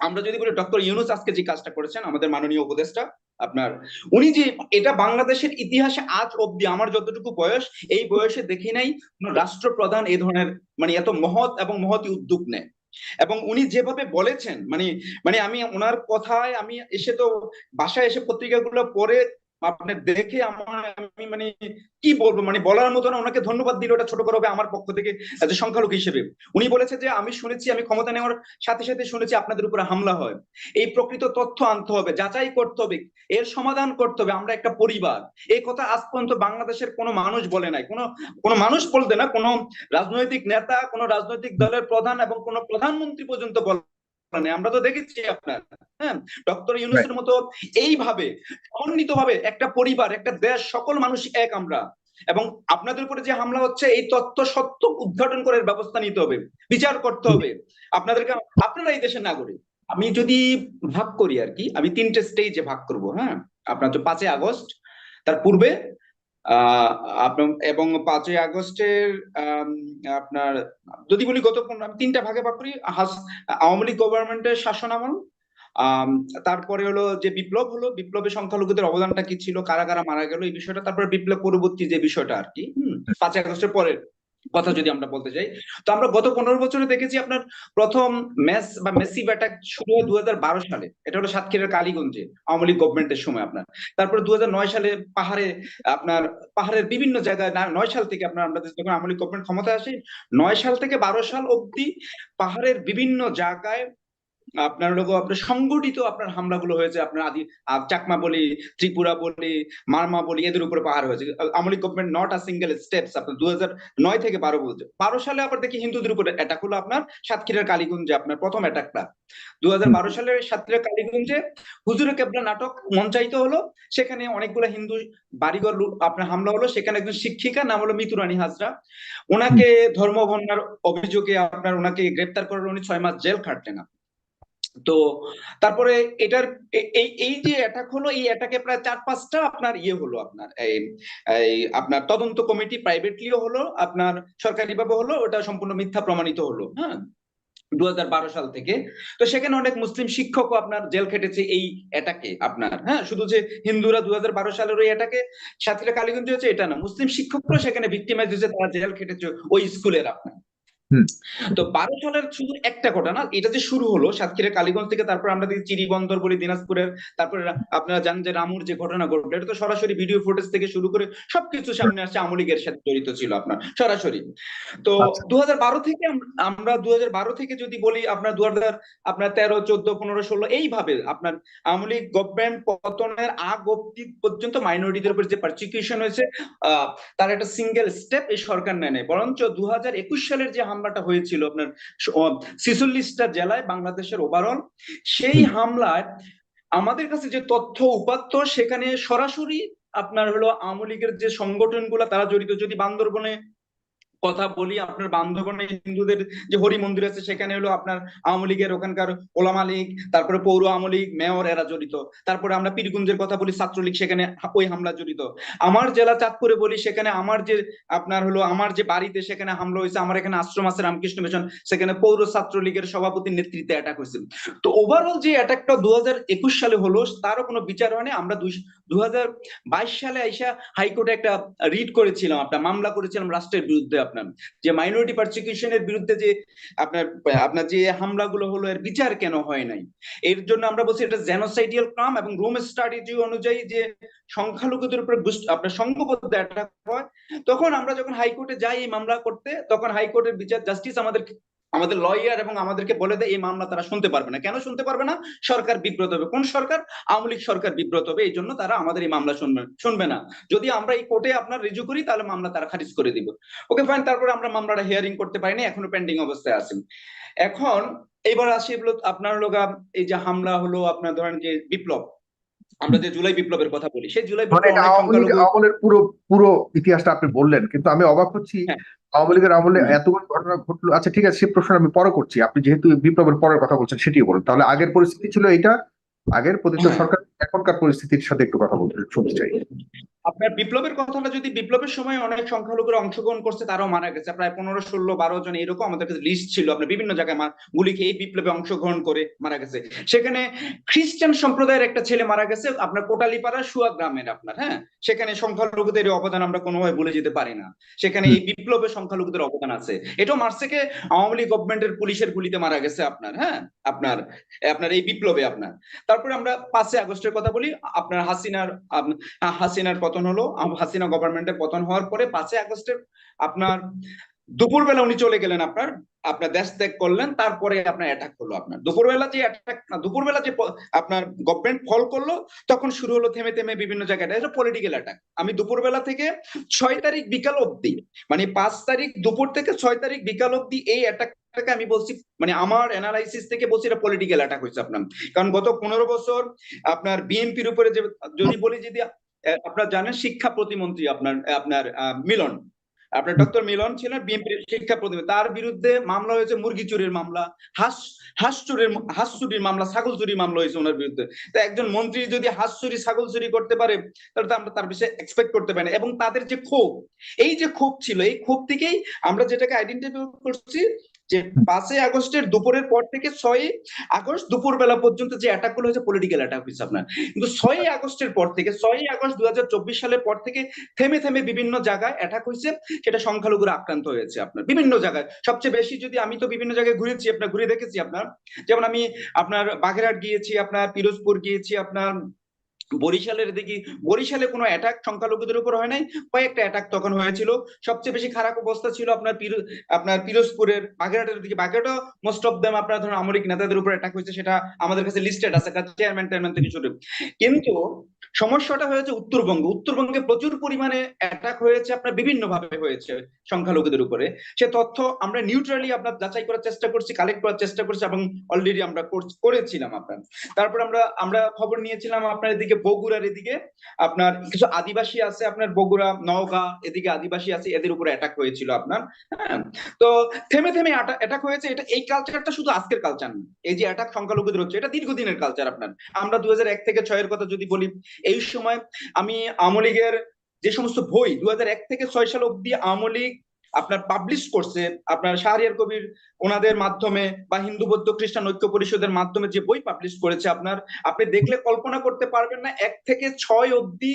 আমরা যদি বলি ডক্টর ইউনুস আজকে যে কাজটা করেছেন, আমাদের মাননীয় উপদেষ্টা, আপনার, উনি যে এটা বাংলাদেশের ইতিহাসে আজ অব্দি আমার যতটুকু বয়স, এই বয়সে দেখি নাই রাষ্ট্রপ্রধান এই ধরনের মানে এত মহৎ এবং মহতি উদ্যোগ নেয়। এবং উনি যেভাবে বলেছেন মানে মানে আমি ওনার কথায় আমি এসে তো বাসায় এসে পত্রিকাগুলো পড়ে আপনার দেখে আমার, আমি মানে কি বলব? মানে বলার মতো না, ওনাকে ধন্যবাদ দিলে ওটা ছোট করা হবে আমার পক্ষ থেকে a সংখ্যালঘু হিসেবে। উনি বলেছে যে, আমি শুনেছি, আমি ক্ষমতা নেওয়ার সাথে সাথে শুনেছি আপনাদের উপরে হামলা হয়। এই প্রকৃত তথ্য আনতে হবে, যাচাই করতে হবে, এর সমাধান করতে হবে। আমরা একটা পরিবার। এই কথা আজ পর্যন্ত বাংলাদেশের কোনো মানুষ বলে নাই। কোনো কোনো মানুষ বলতে না, কোনো রাজনৈতিক নেতা, কোনো রাজনৈতিক দলের প্রধান এবং কোনো প্রধানমন্ত্রী পর্যন্ত বলে নাই। আমরা তো দেখেছি আপনার হ্যাঁ? ডক্টর ইউনুসের মতো এইভাবে সমন্বিত ভাবে একটা পরিবার একটা দেশ সকল মানুষ এক আমরা। এবং আপনাদের উপরে যে হামলা হচ্ছে এই তথ্য সত্য উদ্ঘাটন করার ব্যবস্থা নিতে হবে বিচার করতে হবে। আপনাদেরকে আপনারা এই দেশের নাগরিক। আমি যদি ভাগ করি আর কি আমি তিনটে স্টেজে ভাগ করব হ্যাঁ? আপনার তো পাঁচই আগস্ট তার পূর্বে এবং পাঁচই আগস্টের আপনার যদি বলি গত আমি তিনটা ভাগে ভাগ করি আওয়ামী লীগ গভর্নমেন্টের শাসন আমল তারপরে হলো যে বিপ্লব হলো বিপ্লবের সংখ্যালঘুদের অবদানটা কি ছিল, কারা কারা মারা গেল, এই বিষয়টা, তারপরে বিপ্লব পরবর্তী যে বিষয়টা আর কি পাঁচই আগস্টের পরের কথা যদি আমরা বলতে চাই তো আমরা গত পনেরো বছরে দেখেছি আপনার প্রথম ম্যাচ বা মেসি অ্যাটাক শুরু হয় দুই হাজার বারো সালে। এটা হলো সাতক্ষীরার কালীগঞ্জে, আওয়ামী লীগ গভর্নমেন্টের সময় আপনার। তারপরে দু হাজার নয় সালে পাহাড়ে আপনার, পাহাড়ের বিভিন্ন জায়গায় নয় সাল থেকে আপনার আমরা যখন আওয়ামী লীগ গভর্নমেন্ট ক্ষমতায় আসে, নয় সাল থেকে বারো সাল অবধি পাহাড়ের বিভিন্ন জায়গায় আপনার লোক আপনার সংগঠিত আপনার হামলাগুলো হয়েছে আপনার আদি চাকমা বলি ত্রিপুরা বলি মারমা বলি এদের উপরে পাহাড় হয়েছে। আমলি government not a single steps আপনার দু নয় থেকে বারো বলছে বারো সালে আবার দেখি হিন্দুদের উপরে অ্যাটাক হলো আপনার সাতক্ষীরার কালীগঞ্জে আপনার প্রথম অ্যাটাকটা দু বারো সালে সাতক্ষীরার কালীগঞ্জে হুজুরে কেবলা নাটক মঞ্চায়িত হলো। সেখানে অনেকগুলো হিন্দু বাড়িঘর আপনার হামলা হলো। সেখানে একজন শিক্ষিকা নাম হলো মিতুরানী হাজরা। ওনাকে ধর্ম বন্যার অভিযোগে আপনার ওনাকে গ্রেপ্তার করে উনি ছয় মাস জেল খাটলেন। তো তারপরে এটার এই এই যে অ্যাটাক হলো, এই অ্যাটাকে প্রায় চার, পাঁচটা আপনার ইয়ে হলো আপনার, এই আপনার তদন্ত কমিটি প্রাইভেটলিও হলো, আপনার সরকারিভাবে হলো, ওটা সম্পূর্ণ মিথ্যা প্রমাণিত হলো হ্যাঁ? দু হাজার বারো সাল থেকে। তো সেখানে অনেক মুসলিম শিক্ষকও আপনার জেল খেটেছে এই অ্যাটাকে আপনার হ্যাঁ? শুধু যে হিন্দুরা দু হাজার বারো সালের ওই অ্যাটাকে সাথীরা কালীগঞ্জ হয়েছে, এটা না। মুসলিম শিক্ষকরাও সেখানে ভিক্টিমাইজ হয়েছে, তারা জেল খেটেছে ওই স্কুলের আপনার। তো বারো সালের শুধু একটা ঘটনা এটা যে শুরু হলো সাতক্ষীরা কালীগঞ্জ থেকে তারপর আমরা দেখি চিরিবন্দর বলি দিনাজপুরের তারপরে আপনারা জানেন যে রামুর যে ঘটনা ঘটলো এটা তো সরাসরি ভিডিও ফুটেজ থেকে শুরু করে সবকিছু সামনে আসছে আওয়ামী লীগের সাথে জড়িত ছিল আপনার সরাসরি। তো আচ্ছা। দু থেকে আমরা দু থেকে যদি বলি আপনার দু আপনার তেরো চোদ্দ পনেরো ষোলো এইভাবে আপনার আওয়ামী লীগ গভর্নমেন্ট পতনের আগ অব্দি পর্যন্ত মাইনরিটিদের উপর যে পারসিকিউশন হয়েছে আহ তার একটা সিঙ্গেল স্টেপ এই সরকার নেয় নাই। বরঞ্চ দু হাজার একুশ সালের যে হামলাটা হয়েছিল আপনার ছিচল্লিশটা জেলায় বাংলাদেশের ওভারঅল সেই হামলায় আমাদের কাছে যে তথ্য উপাত্ত সেখানে সরাসরি আপনার হলো আওয়ামী লীগের যে সংগঠনগুলো তারা জড়িত যদি বান্দরবনে কথা বলি, আপনার বান্ধবনে হিন্দুদের যে হরি মন্দির আছে, সেখানে হলো আপনার আওয়ামী লীগের ওখানকার ওলামা লীগ, তারপরে পৌর আওয়ামী লীগ, মেয়র এরা জড়িত। তারপরে আমরা পীরগুঞ্জের কথা বলি, ছাত্রলীগ, সেখানে ওই হামলা জড়িত। আমার জেলা চাঁদপুরে বলি, সেখানে আমার যে আপনার হলো, আমার যে বাড়িতে সেখানে হামলা হয়েছে, আমার এখানে আশ্রম আছে রামকৃষ্ণ মিশন, সেখানে পৌর ছাত্রলীগের সভাপতির নেতৃত্বে অ্যাটাক হয়েছে তো ওভারঅল যে অ্যাটাকটা দু হাজার একুশ সালে হলো, তারও কোনো বিচার হয়নি। আমরা দুহাজার বাইশ সালে আইসা হাইকোর্টে একটা রিট করেছিলাম আপনার মামলা করেছিলাম রাষ্ট্রের বিরুদ্ধে। আপনার যে মাইনরিটি পার্সিকিউশনের বিরুদ্ধে যে আপনার আপনার যে হামলাগুলো হলো, এর বিচার কেন হয় নাই? এর জন্য আমরা বলছি এটা জেনোসাইডিয়াল ক্রাইম এবং রোম স্ট্র্যাটেজি অনুযায়ী যে সংখ্যালঘুদের উপর আপনার সংঘবদ্ধ অ্যাটাক হয়, তখন আমরা যখন হাইকোর্টে যাই এই মামলা করতে, তখন হাইকোর্টের বিচার জাস্টিস আমাদের আমাদের লয়ার এবং আমাদেরকে বলে দেয়, এই মামলা তারা শুনতে পারবে না। কেন শুনতে পারবে না? সরকার বিব্রত হবে। কোন সরকার? আওয়ামী লীগ সরকার বিব্রত হবে। এই জন্য তারা আমাদের এই মামলা শুনবে শুনবে না। যদি আমরা এই কোর্টে আপনার রিজু করি, তাহলে মামলা তারা খারিজ করে দিব। ওকে ফাইন তারপরে আমরা মামলাটা হিয়ারিং করতে পারিনি, এখনও পেন্ডিং অবস্থায় আছে। এখন, এবার আসি আপনার লোক এই যে হামলা হলো আপনার ধরেন যে বিপ্লব। আমরা যে জুলাই বিপ্লবের কথা বলি সেই জুলাই মানে আমলের পুরো পুরো ইতিহাসটা আপনি বললেন কিন্তু আমি অবাক হচ্ছি হ্যাঁ। আওয়ামী লীগের আমলে এতগুলো ঘটনা ঘটলো। আচ্ছা ঠিক আছে সে প্রশ্ন আমি পরে করছি। আপনি যেহেতু বিপ্লবের পরের কথা বলছেন সেটিও বলুন। তাহলে আগের পরিস্থিতি ছিল এটা আগের প্রতিত হ্যাঁ। সরকার এখনকার পরিস্থিতির সাথে একটু কথা বলতে শুনতে চাই। আপনার বিপ্লবের কথাটা যদি বিপ্লবের সময় অনেক সংখ্যালঘুরা অংশগ্রহণ করছে তারাও মারা গেছে। প্রায় পনেরো ষোলো বারো জন এরকম আমাদের কাছে লিস্ট ছিল। আপনার বিভিন্ন জায়গায় গুলি খেয়ে এই বিপ্লবে অংশগ্রহণ করে মারা গেছে। সেখানে খ্রিস্টান সম্প্রদায়ের একটা ছেলে মারা গেছে আপনার কোটালীপাড়া সুয়া গ্রামের আপনার হ্যাঁ? সেখানে সংখ্যালঘুদের অবদান আমরা কোনোভাবে ভুলে যেতে পারি না। সেখানে এই বিপ্লবে সংখ্যালঘুদের অবদান আছে। এটাও মারছে কে আওয়ামী লীগ গভর্নমেন্টের পুলিশের গুলিতে মারা গেছে আপনার হ্যাঁ? আপনার আপনার এই বিপ্লবে আপনার। তারপরে আমরা পাঁচই আগস্টের কথা বলি আপনার হাসিনার আহ, হাসিনার পতন হলো হাসিনা গভর্নমেন্টের পতন হওয়ার পরে পাঁচই আগস্টের আপনার দুপুরবেলা উনি চলে গেলেন আপনার আপনার দেশ ত্যাগ করলেন, তারপরে আপনার অ্যাটাক হলো আপনার। দুপুরবেলা যে অ্যাটাক দুপুরবেলা যে আপনার গভর্নমেন্ট ফল করল, তখন শুরু হলো থেমে থেমে বিভিন্ন জায়গায়, এটা পলিটিক্যাল অ্যাটাক আমি দুপুরবেলা থেকে ছয় তারিখ বিকাল অবধি মানে পাঁচ তারিখ দুপুর থেকে ছয় তারিখ বিকাল অব্দি এই অ্যাটাকটাকে আমি বলছি মানে আমার অ্যানালাইসিস থেকে বলছি এটা পলিটিক্যাল অ্যাটাক হয়েছে আপনার। কারণ গত পনেরো বছর আপনার বিএনপির উপরে যে, যদি বলি যদি আপনারা জানেন শিক্ষা প্রতিমন্ত্রী আপনার আপনার মিলন। আপনার ডক্টর মিলন ছিলেন বিএনপির শিক্ষা প্রতিমন্ত্রী। তার বিরুদ্ধে মামলা হয়েছে মুরগি চুরির মামলা, হাঁস হাঁস চুরির হাঁস চুরির মামলা, ছাগল চুরির মামলা হয়েছে ওনার বিরুদ্ধে। তা একজন মন্ত্রী যদি হাঁস চুরি, ছাগল চুরি করতে পারে, তাহলে তো আমরা তার বিষয়ে এক্সপেক্ট করতে পারি না। এবং তাদের যে ক্ষোভ, এই যে ক্ষোভ ছিল, এই ক্ষোভ থেকেই আমরা যেটাকে আইডেন্টিফাই করছি যে পাঁচই আগস্টের দুপুরের পর থেকে ছয় আগস্ট দুপুর বেলা পর্যন্ত যে অ্যাটাকগুলো হয়েছে পলিটিক্যাল অ্যাটাক হয়েছে আপনার। কিন্তু ছয়ই আগস্টের পর থেকে, ছয়ই আগস্ট দু হাজার চব্বিশ সালের পর থেকে থেমে থেমে বিভিন্ন জায়গায় অ্যাটাক হয়েছে, সেটা সংখ্যালঘুরা আক্রান্ত হয়েছে আপনার, বিভিন্ন জায়গায়। সবচেয়ে বেশি যদি আমি তো বিভিন্ন জায়গায় ঘুরেছি, আপনার, ঘুরে দেখেছি আপনার, যেমন আমি আপনার বাগেরহাট গিয়েছি, আপনার পিরোজপুর গিয়েছি, আপনার বরিশালের দেখি বরিশালে কোনো অ্যাটাক সংখ্যালঘুদের উপর হয় নাই? কয়েকটা অ্যাটাক তখন হয়েছিল। সবচেয়ে বেশি খারাপ অবস্থা ছিল আপনার আপনার পিরোজপুরের বাগেরহাটের দিকে। বাগেরহাটও মোস্ট অফ দেম আপনার ধরুন আমরিক নেতাদের উপর অ্যাটাক হয়েছে, সেটা আমাদের কাছে লিস্টেড আছে চেয়ারম্যান টেয়ারম্যান থেকে শুরু কিন্তু সমস্যাটা হয়েছে উত্তরবঙ্গ। উত্তরবঙ্গে প্রচুর পরিমাণে অ্যাটাক হয়েছে, আপনার বিভিন্ন ভাবে হয়েছে সংখ্যালঘুদের উপরে। সে তথ্য আমরা নিউট্রালি আপনার যাচাই করার চেষ্টা করছি কালেক্ট করার চেষ্টা করছি এবং অলরেডি আমরা করেছিলাম আপনার। তারপর আমরা আমরা খবর নিয়েছিলাম আপনার এদিকে বগুড়ার এদিকে। আপনার কিছু আদিবাসী আছে, আপনার বগুড়া, নওগাঁ এদিকে আদিবাসী আছে, এদের উপরে অ্যাটাক হয়েছিল আপনার হ্যাঁ। তো থেমে থেমে অ্যাটাক হয়েছে, এটা, এই কালচারটা শুধু আজকের কালচার এই যে অ্যাটাক সংখ্যালঘুদের হচ্ছে, এটা দীর্ঘদিনের কালচার আপনার। আমরা এক থেকে ছয়ের কথা যদি বলি এই সময় আমি আওয়ামী লীগের যে সমস্ত বই দু হাজার এক থেকে ছয় সাল অব্দি আওয়ামী লীগ আপনার পাবলিশ করছে আপনার শাহরিয়ার কবির ওনাদের মাধ্যমে বা হিন্দু বৌদ্ধ খ্রিস্টান ঐক্য পরিষদের মাধ্যমে যে বই পাবলিশ করেছে আপনার, আপনি দেখলে কল্পনা করতে পারবেন না, এক থেকে ছয় অব্দি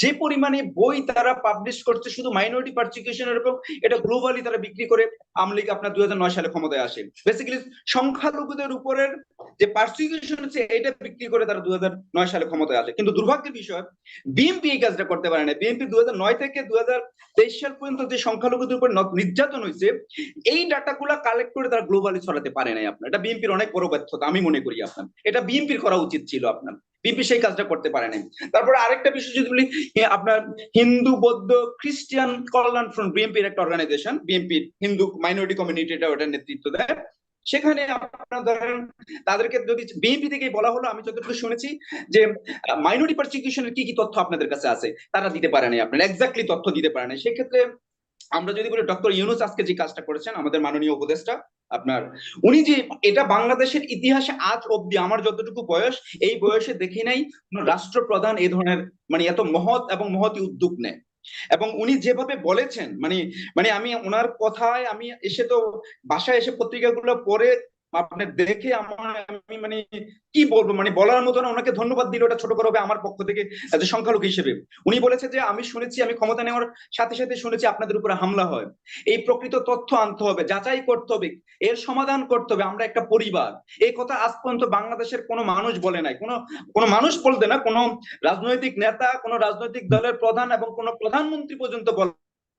যে পরিমাণে বই তারা পাবলিশ করছে শুধু মাইনরিটি পারসিকিউশনের এবং এটা গ্লোবালি তারা বিক্রি করে আওয়ামী লীগ আপনার দুই নয় সালে ক্ষমতায় আসে। বেসিক্যালি সংখ্যালঘুদের উপরের যে পার্সিকিউশন হচ্ছে এটা বিক্রি করে তারা দুই নয় সালে ক্ষমতায় আসে। কিন্তু দুর্ভাগ্যের বিষয় বিএনপি এই কাজটা করতে পারে না। বিএনপি দুই নয় থেকে দু হাজার তেইশ সাল পর্যন্ত যে সংখ্যালঘুদের উপর নির্যাতন হয়েছে এই ডাটাগুলা কালেক্ট করে তারা গ্লোবালি ছড়াতে পারে নাই আপনার। এটা বিএনপির অনেক বড় ব্যর্থতা, আমি মনে করি আপনার। এটা বিএনপির করা উচিত ছিল আপনার। বিএনপি সেই কাজটা করতে পারে নাই। তারপরে আরেকটা বিষয় যদি বলি আপনার হিন্দু, বৌদ্ধ, খ্রিস্টান কল্যাণ ফ্রন্ট বিএনপির একটা অর্গানাইজেশন বিএনপির হিন্দু মাইনরিটি কমিউনিটি এটা ওটার নেতৃত্ব দেয়। সেখানে আপনার ধরেন, তাদেরকে যদি বিএনপি থেকে বলা হলো, আমি যতটুকু শুনেছি যে মাইনরিটি পারসিকিউশনের কি কি তথ্য আপনাদের কাছে আছে, তারা দিতে পারে নাই আপনার। এক্স্যাক্টলি তথ্য দিতে পারে নাই। সেক্ষেত্রে আমরা যদি বলি ডক্টর ইউনুস আজকে যে কাজটা করেছেন, আমাদের মাননীয় উপদেষ্টা আপনার, উনি যে এটা বাংলাদেশের ইতিহাসে আজ অব্দি আমার যতটুকু বয়স, এই বয়সে দেখি নাই রাষ্ট্রপ্রধান এই ধরনের মানে এত মহৎ এবং মহতি উদ্যোগ নেয়। এবং উনি যেভাবে বলেছেন মানে মানে আমি ওনার কথায় আমি এসে তো বাসায় এসে পত্রিকাগুলো পড়ে আপনার দেখে আমার, আমি মানে কি বলব? মানে বলার মতো না, ওনাকে ধন্যবাদ দিলে ওটা ছোট করে হবে আমার পক্ষ থেকে as a সংখ্যালঘু হিসেবে। উনি বলেছে যে, আমি শুনেছি, আমি ক্ষমতা নেওয়ার সাথে সাথে শুনেছি আপনাদের উপরে হামলা হয়। এই প্রকৃত তথ্য আনতে হবে, যাচাই করতে হবে, এর সমাধান করতে হবে। আমরা একটা পরিবার। এই কথা আজ পর্যন্ত বাংলাদেশের কোনো মানুষ বলে নাই। কোনো কোনো মানুষ বলতে না, কোনো রাজনৈতিক নেতা, কোনো রাজনৈতিক দলের প্রধান এবং কোনো প্রধানমন্ত্রী পর্যন্ত বলে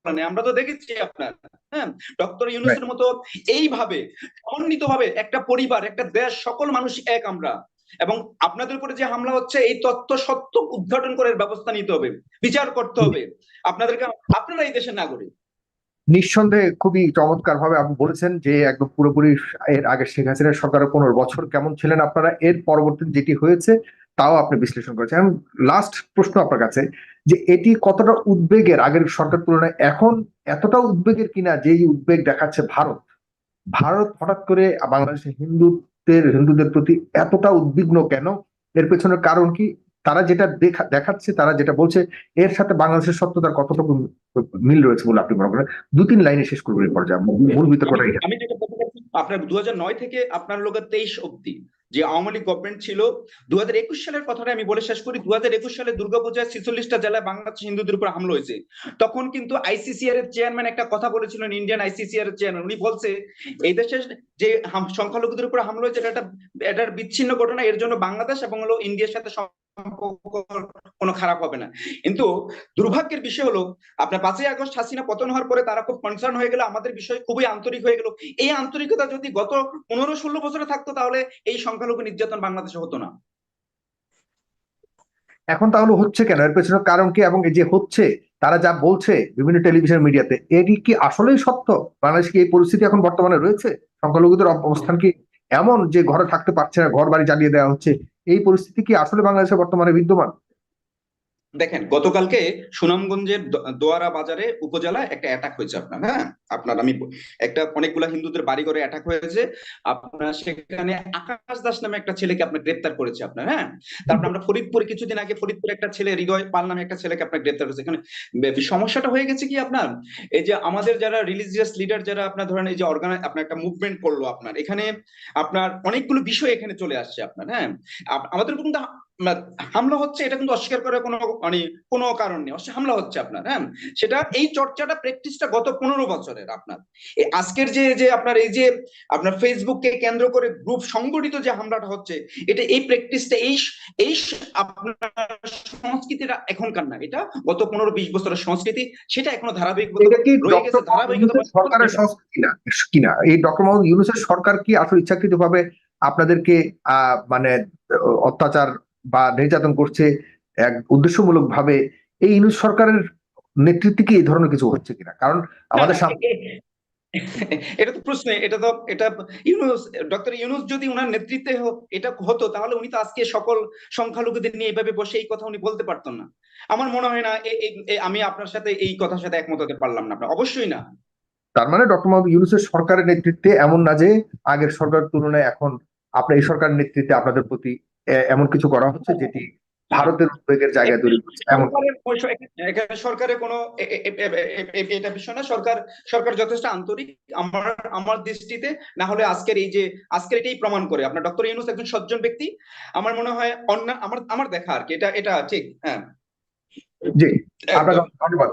নাই আমরা তো দেখেছি আপনার হ্যাঁ? ডক্টর ইউনুসের মতো এইভাবে সমন্বিত ভাবে একটা পরিবার একটা দেশ সকল মানুষ এক আমরা। এবং আপনাদের উপরে যে হামলা হচ্ছে এই তথ্য সত্য উদ্ঘাটন করার ব্যবস্থা নিতে হবে বিচার করতে হবে। আপনাদেরকে আপনারা এই দেশের নাগরিক। নিঃসন্দেহে খুবই চমৎকার ভাবে আপনি বলেছেন যে একদম পুরোপুরি এর আগে শেখ হাসিনার সরকারের পনেরো বছর কেমন ছিলেন আপনারা এর পরবর্তী যেটি হয়েছে তাও আপনি বিশ্লেষণ করেছেন। লাস্ট প্রশ্ন আপনার কাছে যে এটি কতটা উদ্বেগের? আগের সরকার তুলনায় এখন এতটা উদ্বেগের কিনা যেই উদ্বেগ দেখাচ্ছে ভারত? ভারত হঠাৎ করে বাংলাদেশের হিন্দুদের হিন্দুদের প্রতি এতটা উদ্বিগ্ন কেন? এর পেছনের কারণ কি? তারা যেটা দেখা দেখাচ্ছে তারা যেটা বলছে এর সাথে বাংলাদেশের সত্যতার কতটুকু মিল রয়েছে বলে আপনি মনে করেন? দু তিন লাইনে শেষ করবেন পর্যায়ে মূল বিতর্কটা আমি যেটা আপনার দু নয় থেকে আপনার লোকের তেইশ অব্দি যে আওয়ামী লীগ গভর্নমেন্ট ছিল দু সালের কথাটা আমি বলে শেষ করি দু সালে দুর্গাপূজায় ছেচল্লিশটা জেলায় বাংলাদেশ হিন্দুদের উপর হামলা হয়েছে। তখন কিন্তু আইসিসিআর এর চেয়ারম্যান একটা কথা বলেছিলেন ইন্ডিয়ান আইসিসিআর এর চেয়ারম্যান উনি বলছে, এই দেশের যে সংখ্যালঘুদের উপর হামলা হয়েছে, এটা একটা বিচ্ছিন্ন ঘটনা, এর জন্য বাংলাদেশ এবং হলো ইন্ডিয়ার সাথে কোনো খারাপ হবে না। কিন্তু দুর্ভাগ্যের বিষয় হলো, আপনার পাঁচই আগস্ট হাসিনা পতন হওয়ার পরে তারা খুব কনসার্ন হয়ে গেল, আমাদের বিষয় খুবই আন্তরিক হয়ে গেল। এই আন্তরিকতা যদি গত পনেরো ষোলো বছরে থাকতো, তাহলে এই সংখ্যালঘু নির্যাতন বাংলাদেশে হতো না। এখন তাহলে হচ্ছে কেন? এর পেছনে কারণ কি এবং যে হচ্ছে, তারা যা বলছে বিভিন্ন টেলিভিশন মিডিয়াতে এটি কি আসলেই সত্য? বাংলাদেশ কি এই পরিস্থিতি এখন বর্তমানে রয়েছে? সংখ্যালঘুদের অবস্থান কি এমন যে ঘরে থাকতে পারছে না ঘর বাড়ি জ্বালিয়ে দেওয়া হচ্ছে? এই পরিস্থিতি কি আসলে বাংলাদেশে বর্তমানে বিদ্যমান? দেখেন, গতকালকে সুনামগঞ্জের দোয়ারা বাজারে উপজেলা একটা অ্যাটাক হয়েছে আপনার হ্যাঁ? আপনার আমি একটা অনেকগুলা হিন্দুদের বাড়ি ঘরে অ্যাটাক হয়েছে। আপনার সেখানে আকাশ দাস নামে একটা ছেলেকে আপনার গ্রেপ্তার করেছে আপনার হ্যাঁ? তারপর আমরা ফরিদপুরে, কিছুদিন আগে ফরিদপুরে একটা ছেলে, হৃদয় পাল নামে একটা ছেলেকে আপনার গ্রেপ্তার করেছে। এখানে সমস্যাটা হয়ে গেছে কি আপনার? এই যে আমাদের যারা রিলিজিয়াস লিডার যারা আপনার ধরেন এই যে অর্গানাইজ আপনার একটা মুভমেন্ট করল আপনার, এখানে আপনার অনেকগুলো বিষয় এখানে চলে আসছে আপনার হ্যাঁ? আমাদের কিন্তু হামলা হচ্ছে এটা কিন্তু অস্বীকার করার কোনো মানে কোনো কারণ নেই। হামলা হচ্ছে আপনার হ্যাঁ? সেটা এই চর্চাটা প্র্যাকটিসটা গত পনেরো বছরের আপনার। এই আজকের যে যে আপনার এই যে আপনার ফেসবুককে কেন্দ্র করে গ্রুপ সংগঠিত যে হামলাটা হচ্ছে এটা এই প্র্যাকটিসটা এই এই আপনার সংস্কৃতিটা এখনকার না। এটা গত পনেরো বিশ বছরের সংস্কৃতি সেটা এখনও ধারাবাহিক রয়ে গেছে সরকারের সংস্কৃতি না? কিনা? এই ডক্টর মোহাম্মদ ইউনুসের সরকার কি আসলে ইচ্ছাকৃত ভাবে আপনাদেরকে আহ মানে অত্যাচার বা নির্যাতন করছে এক উদ্দেশ্যমূলক ভাবে এই ইউনুস সরকারের নেতৃত্বে কি এই ধরনের কিছু হচ্ছে কিনা? কারণ আমাদের এটা তো প্রশ্ন এটা তো এটা ইউনুস ডক্টর ইউনুস যদি উনার নেতৃত্বে এটা হতো তাহলে উনি তো আজকে সকল সংখ্যালঘুদের নিয়ে এইভাবে বসে এই কথা উনি বলতে পারতেন না। আমার মনে হয় না আমি আপনার সাথে এই কথার সাথে একমত হতে পারলাম না আপনার অবশ্যই না। তার মানে ডক্টর মোহাম্মদ ইউনুসের সরকারের নেতৃত্বে এমন না যে আগের সরকার তুলনায় এখন আপনার এই সরকারের নেতৃত্বে আপনাদের প্রতি এমন কিছু করা হচ্ছে যেটি ভারতের উদ্বেগের জায়গায় তৈরি করছে এমন সরকারের কোনো এটা বিষয় না সরকার সরকার যথেষ্ট আন্তরিক। আমার আমার দৃষ্টিতে না হলে আজকের এই যে আজকের এটাই প্রমাণ করে। আপনার ডক্টর ইউনুস একজন সজ্জন ব্যক্তি। আমার মনে হয় অন্য আমার আমার দেখা আর কি। এটা এটা ঠিক হ্যাঁ। জি আপনাকে ধন্যবাদ।